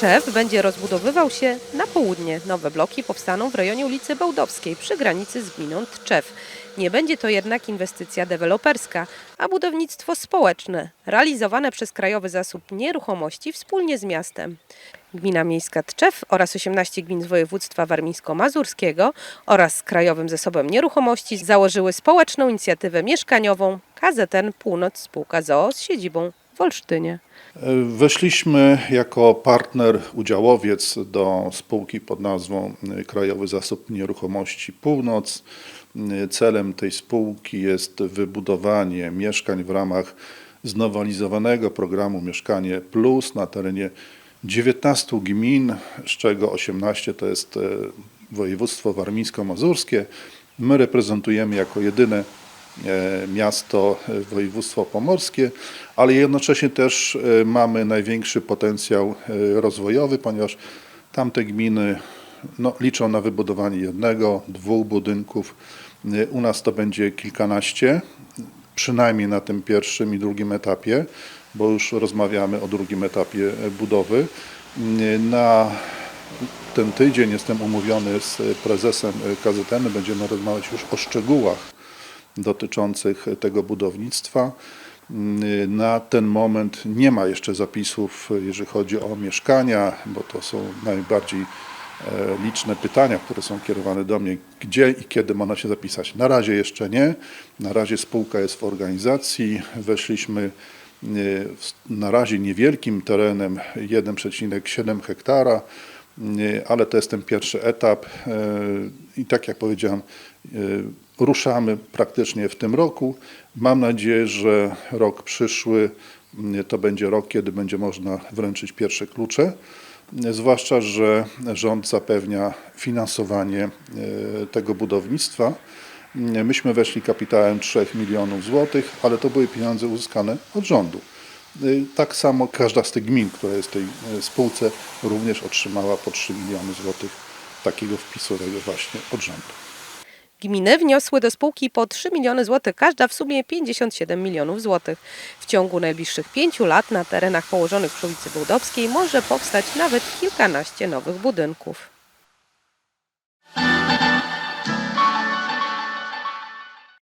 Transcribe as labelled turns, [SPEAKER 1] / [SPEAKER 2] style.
[SPEAKER 1] Tczew będzie rozbudowywał się na południe. Nowe bloki powstaną w rejonie ulicy Bełdowskiej przy granicy z gminą Tczew. Nie będzie to jednak inwestycja deweloperska, a budownictwo społeczne, realizowane przez Krajowy Zasób Nieruchomości wspólnie z miastem. Gmina Miejska Tczew oraz 18 gmin z województwa warmińsko-mazurskiego oraz z Krajowym Zasobem Nieruchomości założyły społeczną inicjatywę mieszkaniową KZN Północ Spółka ZOO z siedzibą Olsztynie.
[SPEAKER 2] Weszliśmy jako partner, udziałowiec do spółki pod nazwą Krajowy Zasób Nieruchomości Północ. Celem tej spółki jest wybudowanie mieszkań w ramach znowelizowanego programu Mieszkanie Plus na terenie 19 gmin, z czego 18 to jest e, województwo warmińsko-mazurskie. My reprezentujemy jako jedyne miasto e, województwo pomorskie, ale jednocześnie też e, mamy największy potencjał e, rozwojowy, ponieważ tamte gminy no, liczą na wybudowanie jednego, dwóch budynków. E, U nas to będzie kilkanaście, przynajmniej na tym pierwszym i drugim etapie, bo już rozmawiamy o drugim etapie e, budowy. E, Na ten tydzień jestem umówiony z prezesem KZN, będziemy rozmawiać już o szczegółach dotyczących tego budownictwa. Na ten moment nie ma jeszcze zapisów, jeżeli chodzi o mieszkania, bo to są najbardziej e, liczne pytania, które są kierowane do mnie, gdzie i kiedy można się zapisać. Na razie jeszcze nie. Na razie spółka jest w organizacji. Weszliśmy e, na razie niewielkim terenem 1,7 hektara, ale to jest ten pierwszy etap e, i tak jak powiedziałem, e, ruszamy praktycznie w tym roku. Mam nadzieję, że rok przyszły to będzie rok, kiedy będzie można wręczyć pierwsze klucze. Zwłaszcza, że rząd zapewnia finansowanie e, tego budownictwa. Myśmy weszli kapitałem 3 milionów złotych, ale to były pieniądze uzyskane od rządu. Y, Tak samo każda z tych gmin, która jest w tej e, spółce, również otrzymała po 3 miliony złotych takiego wpisowego właśnie od rządu.
[SPEAKER 1] Gminy wniosły do spółki po 3 miliony złotych, każda w sumie 57 milionów złotych. W ciągu najbliższych pięciu lat na terenach położonych przy ulicy Bełdowskiej może powstać nawet kilkanaście nowych budynków.